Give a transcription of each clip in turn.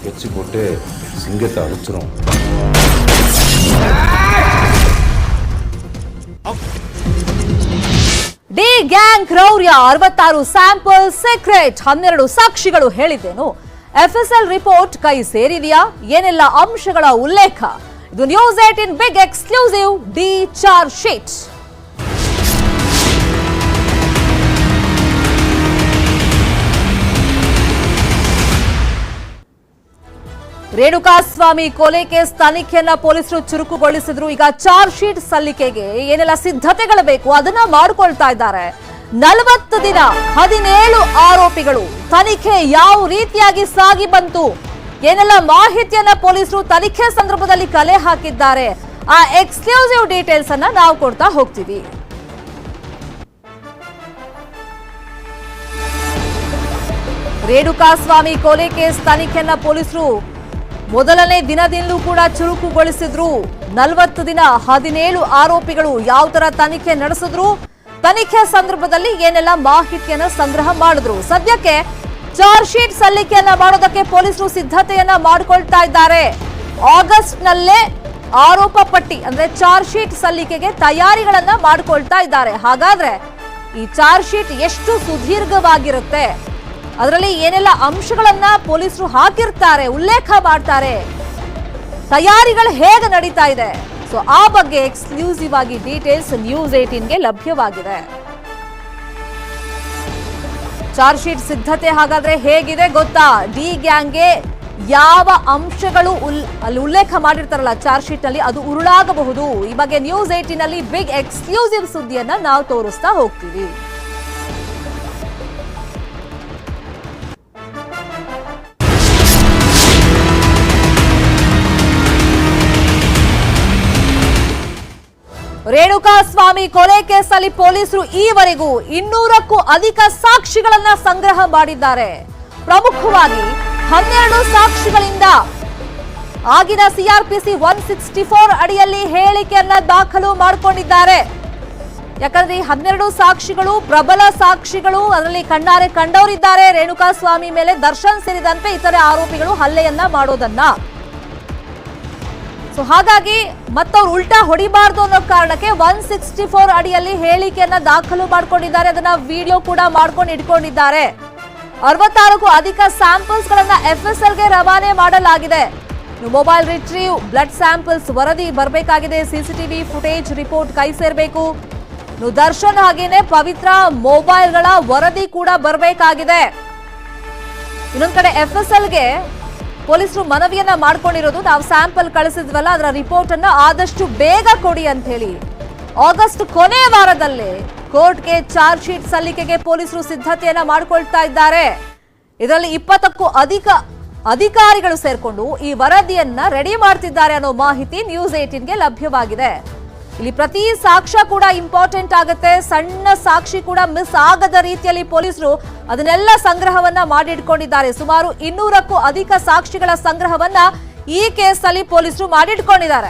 Sketch போட்டு சிங்கத்தை அழிச்சிரும் D gang ಕ್ರೌರ್ಯ ಅರವತ್ತಾರು ಸ್ಯಾಂಪಲ್ ಸೀಕ್ರೆಟ್ ಹನ್ನೆರಡು ಸಾಕ್ಷಿಗಳು ಹೇಳಿದ್ದೇನು ಎಫ್ಎಸ್ಎಲ್ ರಿಪೋರ್ಟ್ ಕೈ ಸೇರಿದೆಯಾ ಏನೆಲ್ಲ ಅಂಶಗಳ ಉಲ್ಲೇಖ ಇದು news eighteen big exclusive the charge sheet Renukaswamy ಕೊಲೆ ಕೇಸ್ ತನಿಖೆಯನ್ನ ಪೊಲೀಸರು ಚುರುಕುಗೊಳಿಸಿದ್ರು. ಈಗ ಚಾರ್ಜ್ ಶೀಟ್ ಸಲ್ಲಿಕೆಗೆ ಏನೆಲ್ಲ ಸಿದ್ಧತೆಗಳು ಬೇಕು ಅದನ್ನ ಮಾಡಿಕೊಳ್ತಾ ಇದ್ದಾರೆ. ನಲವತ್ತು ದಿನ, ಹದಿನೇಳು ಆರೋಪಿಗಳು. ತನಿಖೆ ಯಾವ ರೀತಿಯಾಗಿ ಸಾಗಿ ಬಂತು? ಏನೆಲ್ಲ ಮಾಹಿತಿಯನ್ನ ಪೊಲೀಸರು ತನಿಖೆ ಸಂದರ್ಭದಲ್ಲಿ ಕಲೆ ಹಾಕಿದ್ದಾರೆ? ಆ ಎಕ್ಸ್ಕ್ಲೂಸಿವ್ ಡೀಟೇಲ್ಸ್ ಅನ್ನ ನಾವು ಕೊಡ್ತಾ ಹೋಗ್ತೀವಿ. ರೇಣುಕಾಸ್ವಾಮಿ ಕೊಲೆ ಕೇಸ್ ತನಿಖೆಯನ್ನ ಪೊಲೀಸರು ಮೊದಲನೇ ದಿನದಿಂದಲೂ ಕೂಡ ಚುರುಕುಗೊಳಿಸಿದ್ರು. ನಲವತ್ತು ದಿನ ಹದಿನೇಳು ಆರೋಪಿಗಳು ಯಾವ ತರ ತನಿಖೆ ನಡೆಸಿದ್ರು, ತನಿಖೆ ಸಂದರ್ಭದಲ್ಲಿ ಏನೆಲ್ಲ ಮಾಹಿತಿಯನ್ನ ಸಂಗ್ರಹ ಮಾಡಿದ್ರು. ಸದ್ಯಕ್ಕೆ ಚಾರ್ಜ್ ಶೀಟ್ ಸಲ್ಲಿಕೆಯನ್ನ ಮಾಡೋದಕ್ಕೆ ಪೊಲೀಸರು ಸಿದ್ಧತೆಯನ್ನ ಮಾಡಿಕೊಳ್ತಾ ಇದ್ದಾರೆ. ಆಗಸ್ಟ್ ನಲ್ಲೇ ಆರೋಪ ಪಟ್ಟಿ, ಅಂದ್ರೆ ಚಾರ್ಜ್ ಶೀಟ್ ಸಲ್ಲಿಕೆಗೆ ತಯಾರಿಗಳನ್ನ ಮಾಡಿಕೊಳ್ತಾ ಇದ್ದಾರೆ. ಹಾಗಾದ್ರೆ ಈ ಚಾರ್ಜ್ ಶೀಟ್ ಎಷ್ಟು ಸುದೀರ್ಘವಾಗಿರುತ್ತೆ? ಅದರಲ್ಲಿ ಏನೆಲ್ಲ ಅಂಶಗಳನ್ನ ಪೊಲೀಸರು ಹಾಕಿರ್ತಾರೆ, ಉಲ್ಲೇಖ ಮಾಡ್ತಾರೆ, ತಯಾರಿಗಳು ಹೇಗೆ ನಡೀತಾ ಇದೆ. ಸೊ ಆ ಬಗ್ಗೆ ಎಕ್ಸ್ಕ್ಲೂಸಿವ್ ಆಗಿ ಡೀಟೇಲ್ಸ್ ನ್ಯೂಸ್ ಏಟೀನ್ಗೆ ಲಭ್ಯವಾಗಿದೆ. ಚಾರ್ಜ್ ಶೀಟ್ ಸಿದ್ಧತೆ ಹಾಗಾದ್ರೆ ಹೇಗಿದೆ ಗೊತ್ತಾ? ಡಿ ಗ್ಯಾಂಗ್ಗೆ ಯಾವ ಅಂಶಗಳು ಅಲ್ಲಿ ಉಲ್ಲೇಖ ಮಾಡಿರ್ತಾರಲ್ಲ ಚಾರ್ಜ್ ಶೀಟ್ನಲ್ಲಿ ಅದು ಉರುಳಾಗಬಹುದು. ಈ ಬಗ್ಗೆ ನ್ಯೂಸ್ ಏಟೀನ್ ಅಲ್ಲಿ ಬಿಗ್ ಎಕ್ಸ್ಕ್ಲೂಸಿವ್ ಸುದ್ದಿಯನ್ನ ನಾವು ತೋರಿಸ್ತಾ ಹೋಗ್ತೀವಿ. ರೇಣುಕಾಸ್ವಾಮಿ ಕೊಲೆ ಕೇಸಲ್ಲಿ ಪೊಲೀಸರು ಈವರೆಗೂ ಇನ್ನೂರಕ್ಕೂ ಅಧಿಕ ಸಾಕ್ಷಿಗಳನ್ನ ಸಂಗ್ರಹ ಮಾಡಿದ್ದಾರೆ. ಪ್ರಮುಖವಾಗಿ ಹನ್ನೆರಡು ಸಾಕ್ಷಿಗಳಿಂದ. ಆಗಿನ ಸಿಆರ್ಪಿಸಿ ಒನ್ ಸಿಕ್ಸ್ಟಿ ಫೋರ್ ಅಡಿಯಲ್ಲಿ ಹೇಳಿಕೆಯನ್ನ ದಾಖಲು ಮಾಡಿಕೊಂಡಿದ್ದಾರೆ. ಯಾಕಂದ್ರೆ ಈ ಹನ್ನೆರಡು ಸಾಕ್ಷಿಗಳು ಪ್ರಬಲ ಸಾಕ್ಷಿಗಳು, ಅದರಲ್ಲಿ ಕಣ್ಣಾರೆ ಕಂಡವರಿದ್ದಾರೆ. ರೇಣುಕಾ ಸ್ವಾಮಿ ಮೇಲೆ ದರ್ಶನ್ ಸೇರಿದಂತೆ ಇತರೆ ಆರೋಪಿಗಳು ಹಲ್ಲೆಯನ್ನ ಮಾಡೋದನ್ನ. ಸೊ ಹಾಗಾಗಿ ಮತ್ತವ್ರು ಉಲ್ಟಾ ಹೊಡಿಬಾರ್ದು ಅನ್ನೋ ಕಾರಣಕ್ಕೆ ಒನ್ ಸಿಕ್ಸ್ಟಿ ಫೋರ್ ಅಡಿಯಲ್ಲಿ ಹೇಳಿಕೆಯನ್ನ ದಾಖಲು ಮಾಡ್ಕೊಂಡಿದ್ದಾರೆ. ಅದನ್ನ ವಿಡಿಯೋ ಕೂಡ ಮಾಡ್ಕೊಂಡು ಇಟ್ಕೊಂಡಿದ್ದಾರೆ. ಅರವತ್ತಾರಕ್ಕೂ ಅಧಿಕ ಸ್ಯಾಂಪಲ್ಸ್ ಗಳನ್ನ ಎಸ್ಗೆ ರವಾನೆ ಮಾಡಲಾಗಿದೆ. ಮೊಬೈಲ್ ರಿಟ್ರೀವ್ ಬ್ಲಡ್ ಸ್ಯಾಂಪಲ್ಸ್ ವರದಿ ಬರಬೇಕಾಗಿದೆ. ಸಿಸಿಟಿವಿ ಫುಟೇಜ್ ರಿಪೋರ್ಟ್ ಕೈ ಸೇರಬೇಕು. ದರ್ಶನ್ ಹಾಗೇನೆ ಪವಿತ್ರ ಮೊಬೈಲ್ಗಳ ವರದಿ ಕೂಡ ಬರಬೇಕಾಗಿದೆ. ಇನ್ನೊಂದ್ ಕಡೆ ಎಫ್ಎಸ್ಎಲ್ಗೆ ಪೊಲೀಸರು ಮನವಿಯನ್ನ ಮಾಡ್ಕೊಂಡಿರೋದು ನಾವು ಸ್ಯಾಂಪಲ್ ಕಳಿಸಿದ್ವಲ್ಲ, ಅದರ ರಿಪೋರ್ಟ್ ಅನ್ನ ಆದಷ್ಟು ಬೇಗ ಕೊಡಿ ಅಂತ ಹೇಳಿ ಆಗಸ್ಟ್ ಕೊನೆ ವಾರದಲ್ಲಿ ಕೋರ್ಟ್ಗೆ ಚಾರ್ಜ್ ಶೀಟ್ ಸಲ್ಲಿಕೆಗೆ ಪೊಲೀಸರು ಸಿದ್ಧತೆಯನ್ನ ಮಾಡಿಕೊಳ್ತಾ ಇದ್ದಾರೆ. ಇದರಲ್ಲಿ ಇಪ್ಪತ್ತಕ್ಕೂ ಅಧಿಕ ಅಧಿಕಾರಿಗಳು ಸೇರ್ಕೊಂಡು ಈ ವರದಿಯನ್ನ ರೆಡಿ ಮಾಡ್ತಿದ್ದಾರೆ ಅನ್ನೋ ಮಾಹಿತಿ ನ್ಯೂಸ್ ಏಟೀನ್ಗೆ ಲಭ್ಯವಾಗಿದೆ. ಇಲ್ಲಿ ಪ್ರತಿ ಸಾಕ್ಷ್ಯ ಕೂಡ ಇಂಪಾರ್ಟೆಂಟ್ ಆಗುತ್ತೆ. ಸಣ್ಣ ಸಾಕ್ಷಿ ಕೂಡ ಮಿಸ್ ಆಗದ ರೀತಿಯಲ್ಲಿ ಪೊಲೀಸರು ಅದನ್ನೆಲ್ಲ ಸಂಗ್ರಹವನ್ನ ಮಾಡಿಟ್ಕೊಂಡಿದ್ದಾರೆ. ಸುಮಾರು ಇನ್ನೂರಕ್ಕೂ ಅಧಿಕ ಸಾಕ್ಷಿಗಳ ಸಂಗ್ರಹವನ್ನ ಈ ಕೇಸಲ್ಲಿ ಪೊಲೀಸರು ಮಾಡಿಟ್ಕೊಂಡಿದ್ದಾರೆ.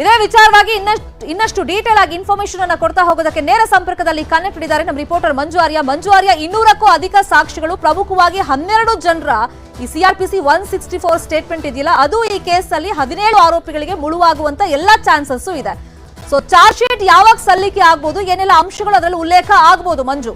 ಇದೇ ವಿಚಾರವಾಗಿ ಇನ್ನಷ್ಟು ಇನ್ನಷ್ಟು ಡೀಟೇಲ್ ಆಗಿ ಇನ್ಫಾರ್ಮೇಶನ್ ಅನ್ನ ಕೊಡ್ತಾ ಹೋಗೋದಕ್ಕೆ ನೇರ ಸಂಪರ್ಕದಲ್ಲಿ ಕನೆಕ್ಟ್ ಇದ್ದಾರೆ ನಮ್ಮ ರಿಪೋರ್ಟರ್ ಮಂಜು ಆರ್ಯ ಮಂಜು ಆರ್ಯ ಇನ್ನೂರಕ್ಕೂ ಅಧಿಕ ಸಾಕ್ಷಿಗಳು ಪ್ರಮುಖವಾಗಿ ಹನ್ನೆರಡು ಜನರ ಈ CrPC one sixty four statement ಇದೆಯಲ್ಲ, ಅದು ಈ ಕೇಸ್ ಅಲ್ಲಿ ಹದಿನೇಳು ಆರೋಪಿಗಳಿಗೆ ಮುಳುವಾಗುವಂತ ಎಲ್ಲ ಚಾನ್ಸಸ್ ಇದೆ. ಸೊ ಚಾರ್ಜ್ ಶೀಟ್ ಯಾವಾಗ ಸಲ್ಲಿಕೆ ಆಗ್ಬೋದು, ಏನೆಲ್ಲ ಅಂಶಗಳು ಅದರಲ್ಲಿ ಉಲ್ಲೇಖ ಆಗ್ಬೋದು, ಮಂಜು?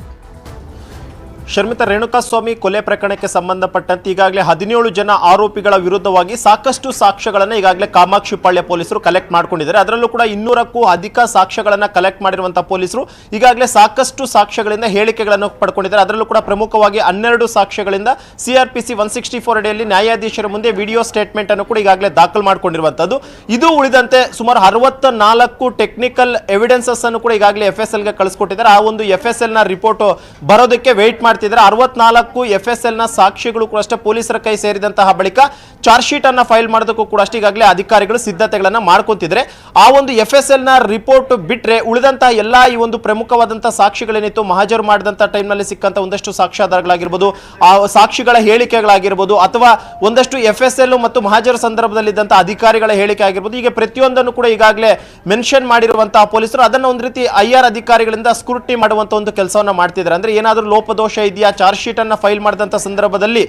ಶರ್ಮಿತಾ ರೇಣುಕಾಸ್ವಾಮಿ ಕೊಲೆ ಪ್ರಕರಣಕ್ಕೆ ಸಂಬಂಧಪಟ್ಟಂತೆ ಈಗಾಗಲೇ ಹದಿನೇಳು ಜನ ಆರೋಪಿಗಳ ವಿರುದ್ಧವಾಗಿ ಸಾಕಷ್ಟು ಸಾಕ್ಷ್ಯಗಳನ್ನು ಈಗಾಗಲೇ ಕಾಮಾಕ್ಷಿಪಾಳ್ಯ ಪೊಲೀಸರು ಕಲೆಕ್ಟ್ ಮಾಡ್ಕೊಂಡಿದ್ದಾರೆ. ಅದರಲ್ಲೂ ಕೂಡ ಇನ್ನೂರಕ್ಕೂ ಅಧಿಕ ಸಾಕ್ಷ್ಯಗಳನ್ನು ಕಲೆಕ್ಟ್ ಮಾಡಿರುವಂತಹ ಪೊಲೀಸರು ಈಗಾಗಲೇ ಸಾಕಷ್ಟು ಸಾಕ್ಷ್ಯಗಳಿಂದ ಹೇಳಿಕೆಗಳನ್ನು ಪಡ್ಕೊಂಡಿದ್ದಾರೆ. ಅದರಲ್ಲೂ ಕೂಡ ಪ್ರಮುಖವಾಗಿ ಹನ್ನೆರಡು ಸಾಕ್ಷ್ಯಗಳಿಂದ ಸಿಆರ್ಪಿಸಿ ಒನ್ ಸಿಕ್ಸ್ಟಿ ಫೋರ್ ಅಡಿಯಲ್ಲಿ ನ್ಯಾಯಾಧೀಶರ ಮುಂದೆ ವಿಡಿಯೋ ಸ್ಟೇಟ್ಮೆಂಟ್ ಅನ್ನು ಕೂಡ ಈಗಾಗಲೇ ದಾಖಲು ಮಾಡಿಕೊಂಡಿರುವಂತದ್ದು. ಇದು ಉಳಿದಂತೆ ಸುಮಾರು ಅರವತ್ತ ನಾಲ್ಕು ಟೆಕ್ನಿಕಲ್ ಎವಿಡೆನ್ಸಸ್ ಅನ್ನು ಕೂಡ ಈಗಾಗಲೇ ಎಫ್ ಎಸ್ ಎಲ್ಗೆ ಕಳಿಸ್ಕೊಟ್ಟಿದ್ದಾರೆ. ಆ ಒಂದು ಎಫ್ ಎಸ್ ಎಲ್ನ ರಿಪೋರ್ಟ್ ಬರೋದಕ್ಕೆ ವೇಟ್ ಮಾಡ್ತಿದ್ದಾರೆ ಅರವತ್ನಾಲ್ಕು ಎಫ್ ಎಸ್ ಎಲ್ನ ಸಾಕ್ಷಿಗಳು ಕೂಡ ಅಷ್ಟೇ ಪೊಲೀಸರ ಕೈ ಸೇರಿದಂತಹ ಬಳಿಕ ಚಾರ್ಜ್ ಶೀಟ್ ಅನ್ನ ಫೈಲ್ ಮಾಡೋದಕ್ಕೂ ಕೂಡ ಅಷ್ಟೇ ಈಗಾಗಲೇ ಅಧಿಕಾರಿಗಳು ಸಿದ್ಧತೆಗಳನ್ನ ಮಾಡ್ಕೊಂತಿದ್ರೆ ಆ ಒಂದು ಎಫ್ ಎಸ್ ಎಲ್ನ ರಿಪೋರ್ಟ್ ಬಿಟ್ರೆ ಉಳಿದಂತಹ ಎಲ್ಲಾ ಈ ಒಂದು ಪ್ರಮುಖವಾದಂತಹ ಸಾಕ್ಷಿಗಳೇನಿತ್ತು, ಮಹಾಜರು ಮಾಡಿದಂತಹ ಟೈಮ್ನಲ್ಲಿ ಸಿಕ್ಕಂತ ಒಂದಷ್ಟು ಸಾಕ್ಷ್ಯಾಧಾರಗಳಾಗಿರ್ಬೋದು, ಆ ಸಾಕ್ಷಿಗಳ ಹೇಳಿಕೆಗಳಾಗಿರ್ಬೋದು, ಅಥವಾ ಒಂದಷ್ಟು ಎಫ್ ಎಸ್ ಎಲ್ ಮತ್ತು ಮಹಾಜರು ಸಂದರ್ಭದಲ್ಲಿದ್ದಂತಹ ಅಧಿಕಾರಿಗಳ ಹೇಳಿಕೆ ಆಗಿರ್ಬೋದು ಹೀಗೆ ಪ್ರತಿಯೊಂದನ್ನು ಕೂಡ ಈಗಾಗಲೇ ಮೆನ್ಷನ್ ಮಾಡಿರುವಂತಹ ಪೊಲೀಸರು ಅದನ್ನ ಒಂದು ರೀತಿ ಐ ಅಧಿಕಾರಿಗಳಿಂದ ಸ್ಕ್ರೂಟ್ನಿ ಮಾಡುವಂತ ಒಂದು ಕೆಲಸವನ್ನ ಮಾಡ್ತಿದ್ದಾರೆ. ಅಂದ್ರೆ ಏನಾದರೂ ಲೋಪದೋಷ ಇದೆಯಾ? ಚಾರ್ಜ್ ಶೀಟನ್ನು ಫೈಲ್ ಮಾಡಿದಂಥ ಸಂದರ್ಭದಲ್ಲಿ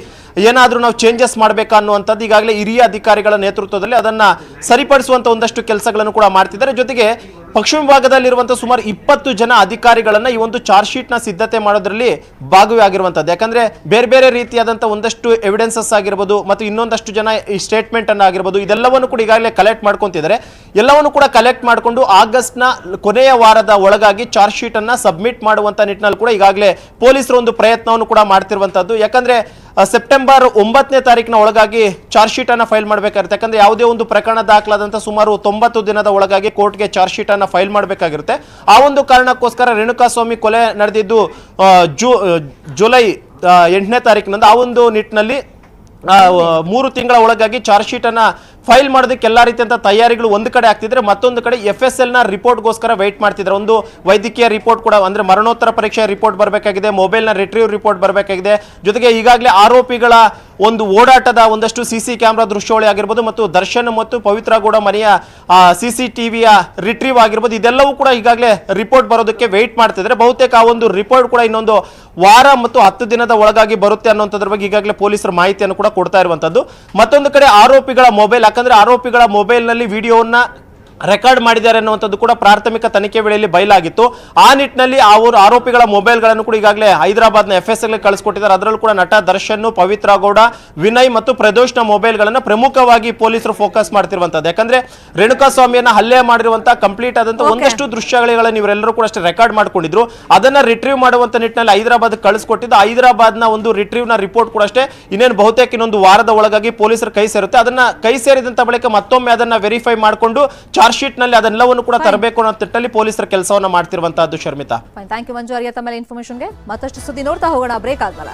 ಏನಾದರೂ ನಾವು ಚೇಂಜಸ್ ಮಾಡಬೇಕಾ ಅನ್ನುವಂಥದ್ದು ಈಗಾಗಲೇ ಹಿರಿಯ ಅಧಿಕಾರಿಗಳ ನೇತೃತ್ವದಲ್ಲಿ ಅದನ್ನ ಸರಿಪಡಿಸುವಂತ ಒಂದಷ್ಟು ಕೆಲಸಗಳನ್ನು ಕೂಡ ಮಾಡ್ತಿದ್ದಾರೆ. ಜೊತೆಗೆ ಪಶ್ಚಿಮ ಭಾಗದಲ್ಲಿರುವಂತಹ ಸುಮಾರು ಇಪ್ಪತ್ತು ಜನ ಅಧಿಕಾರಿಗಳನ್ನ ಈ ಒಂದು ಚಾರ್ಜ್ ಶೀಟ್ನ ಸಿದ್ಧತೆ ಮಾಡೋದ್ರಲ್ಲಿ ಭಾಗವಾಗಿರುವಂತದ್ದು ಯಾಕಂದ್ರೆ ಬೇರೆ ಬೇರೆ ರೀತಿಯಾದಂತಹ ಒಂದಷ್ಟು ಎವಿಡೆನ್ಸಸ್ ಆಗಿರ್ಬೋದು ಮತ್ತು ಇನ್ನೊಂದಷ್ಟು ಜನ ಈ ಸ್ಟೇಟ್ಮೆಂಟ್ ಅನ್ನ ಆಗಿರ್ಬೋದು, ಇದೆಲ್ಲವನ್ನು ಕೂಡ ಈಗಾಗಲೇ ಕಲೆಕ್ಟ್ ಮಾಡ್ಕೊಂತಿದ್ದಾರೆ. ಎಲ್ಲವನ್ನು ಕೂಡ ಕಲೆಕ್ಟ್ ಮಾಡಿಕೊಂಡು ಆಗಸ್ಟ್ನ ಕೊನೆಯ ವಾರದ ಒಳಗಾಗಿ ಚಾರ್ಜ್ ಶೀಟ್ ಅನ್ನ ಸಬ್ಮಿಟ್ ಮಾಡುವಂತ ನಿಟ್ಟಿನಲ್ಲಿ ಕೂಡ ಈಗಾಗಲೇ ಪೊಲೀಸರು ಒಂದು ಪ್ರಯತ್ನವನ್ನು ಕೂಡ ಮಾಡ್ತಿರುವಂತದ್ದು. ಯಾಕಂದ್ರೆ ಸೆಪ್ಟೆಂಬರ್ ಒಂಬತ್ತನೇ ತಾರೀಕಿನ ಒಳಗಾಗಿ ಚಾರ್ಜ್ ಶೀಟ್ ಅನ್ನ ಫೈಲ್ ಮಾಡಬೇಕಾಗಿರುತ್ತೆ ಯಾಕಂದ್ರೆ ಯಾವುದೇ ಒಂದು ಪ್ರಕರಣ ದಾಖಲಾದಂತ ಸುಮಾರು ತೊಂಬತ್ತು ದಿನದ ಒಳಗಾಗಿ ಕೋರ್ಟ್ಗೆ ಚಾರ್ಜ್ ಶೀಟ್ ಅನ್ನ ಫೈಲ್ ಮಾಡಬೇಕಾಗಿರುತ್ತೆ. ಆ ಒಂದು ಕಾರಣಕ್ಕೋಸ್ಕರ ರೇಣುಕಾಸ್ವಾಮಿ ಕೊಲೆ ನಡೆದಿದ್ದು ಜೂ ಜುಲೈ ಎಂಟನೇ ತಾರೀಕಿನಂದು ಆ ಒಂದು ನಿಟ್ಟಿನಲ್ಲಿ ಮೂರು ತಿಂಗಳ ಒಳಗಾಗಿ ಚಾರ್ಜ್ ಶೀಟ್ ಅನ್ನ ಫೈಲ್ ಮಾಡೋದಕ್ಕೆ ಎಲ್ಲ ರೀತಿಯಂತ ತಯಾರಿಗಳು ಒಂದು ಕಡೆ ಆಗ್ತಿದ್ರೆ ಮತ್ತೊಂದು ಕಡೆ ಎಫ್ ಎಸ್ ಎಲ್ನ ರಿಪೋರ್ಟ್ಗೋಸ್ಕರ ವೆಯ್ಟ್ ಮಾಡ್ತಿದ್ದಾರೆ ಒಂದು ವೈದ್ಯಕೀಯ ರಿಪೋರ್ಟ್ ಕೂಡ, ಅಂದ್ರೆ ಮರಣೋತ್ತರ ಪರೀಕ್ಷೆ ರಿಪೋರ್ಟ್ ಬರಬೇಕಾಗಿದೆ ಮೊಬೈಲ್ನ ರಿಟ್ರೀವ್ ರಿಪೋರ್ಟ್ ಬರಬೇಕಾಗಿದೆ. ಜೊತೆಗೆ ಈಗಾಗಲೇ ಆರೋಪಿಗಳ ಒಂದು ಓಡಾಟದ ಒಂದಷ್ಟು ಸಿ ಸಿ ಕ್ಯಾಮ್ರಾ ದೃಶ್ಯಾವಳಿ ಆಗಿರ್ಬೋದು ಮತ್ತು ದರ್ಶನ್ ಮತ್ತು ಪವಿತ್ರ ಗೌಡ ಮನೆಯ ಸಿ ಸಿ ಟಿವಿಯ ರಿಟ್ರೀವ್ ಆಗಿರ್ಬೋದು. ಇದೆಲ್ಲವೂ ಕೂಡ ಈಗಾಗಲೇ ರಿಪೋರ್ಟ್ ಬರೋದಕ್ಕೆ ವೆಯ್ಟ್ ಮಾಡ್ತಿದ್ರೆ ಬಹುತೇಕ ಆ ಒಂದು ರಿಪೋರ್ಟ್ ಕೂಡ ಇನ್ನೊಂದು ವಾರ ಮತ್ತು ಹತ್ತು ದಿನದ ಒಳಗಾಗಿ ಬರುತ್ತೆ ಅನ್ನೋಂಥದ್ರ ಬಗ್ಗೆ ಈಗಾಗಲೇ ಪೊಲೀಸರು ಮಾಹಿತಿಯನ್ನು ಕೂಡ ಕೊಡ್ತಾ ಇರುವಂತದ್ದು ಮತ್ತೊಂದು ಕಡೆ ಆರೋಪಿಗಳ ಮೊಬೈಲ್ ಯಾಕಂದ್ರೆ ಆರೋಪಿಗಳ ಮೊಬೈಲ್ನಲ್ಲಿ ವಿಡಿಯೋವನ್ನ ರೆಕಾರ್ಡ್ ಮಾಡಿದ್ದಾರೆ ಅನ್ನುವಂಥದ್ದು ಕೂಡ ಪ್ರಾಥಮಿಕ ತನಿಖೆ ವೇಳೆಯಲ್ಲಿ ಬಯಲಾಗಿತ್ತು. ಆ ನಿಟ್ಟಿನಲ್ಲಿ ಅವರು ಆರೋಪಿಗಳ ಮೊಬೈಲ್ಗಳನ್ನು ಕೂಡ ಈಗಾಗಲೇ ಹೈದರಾಬಾದ್ನ ಎಫ್ ಎಸ್ ಎಲ್ ಕಳಿಸ್ಕೊಟ್ಟಿದ್ದಾರೆ. ಅದರಲ್ಲೂ ಕೂಡ ನಟ ದರ್ಶನ್ ಪವಿತ್ರ ಗೌಡ ವಿನಯ್ ಮತ್ತು ಪ್ರದೋಷ್ನ ಮೊಬೈಲ್ಗಳನ್ನು ಪ್ರಮುಖವಾಗಿ ಪೊಲೀಸರು ಫೋಕಸ್ ಮಾಡ್ತಿರುವಂಥದ್ದು. ಯಾಕಂದ್ರೆ ರೇಣುಕಾ ಸ್ವಾಮಿಯನ್ನ ಹಲ್ಲೆ ಮಾಡಿರುವಂತಹ ಕಂಪ್ಲೀಟ್ ಆದಂತ ಒಂದಷ್ಟು ದೃಶ್ಯಗಳನ್ನು ಇವರೆಲ್ಲರೂ ಕೂಡ ಅಷ್ಟೇ ರೆಕಾರ್ಡ್ ಮಾಡ್ಕೊಂಡಿದ್ರು. ಅದನ್ನ ರಿಟ್ರೀವ್ ಮಾಡುವಂತ ನಿಟ್ಟಿನಲ್ಲಿ ಹೈದರಾಬಾದ್ ಕಳಿಸ್ಕೊಟ್ಟಿದ್ದು. ಹೈದರಾಬಾದ್ನ ಒಂದು ರಿಟ್ರೀವ್ನ ರಿಪೋರ್ಟ್ ಕೂಡ ಅಷ್ಟೇ ಇನ್ನೇನು ಬಹುತೇಕ ಇನ್ನೊಂದು ವಾರದ ಒಳಗಾಗಿ ಪೊಲೀಸರು ಕೈ ಸೇರುತ್ತೆ. ಅದನ್ನ ಕೈ ಸೇರಿದಂತ ಬಳಿಕ ಮತ್ತೊಮ್ಮೆ ಅದನ್ನ ವೆರಿಫೈ ಮಾಡಿಕೊಂಡು ಚಾರ್ಜ್ ಶೀಟ್ನಲ್ಲಿ ಅದೆಲ್ಲವನ್ನು ಕೂಡ ತರಬೇಕು ಅನ್ನೋ ತಿಟ್ಟಲ್ಲಿ ಪೊಲೀಸರ ಕೆಲಸವನ್ನ ಮಾಡ್ತಿರುವಂತಹದ್ದು ಶರ್ಮಿತಾ. Thank you Manju. ಅರಿಯ ತಮ್ಮ ಇನ್ಫಾರ್ಮೇಶನ್ಗೆ ಮತ್ತಷ್ಟು ಸುದ್ದಿ ನೋಡ್ತಾ ಹೋಗೋಣ. ಬ್ರೇಕ್ ಆದ್ಮೇಲೆ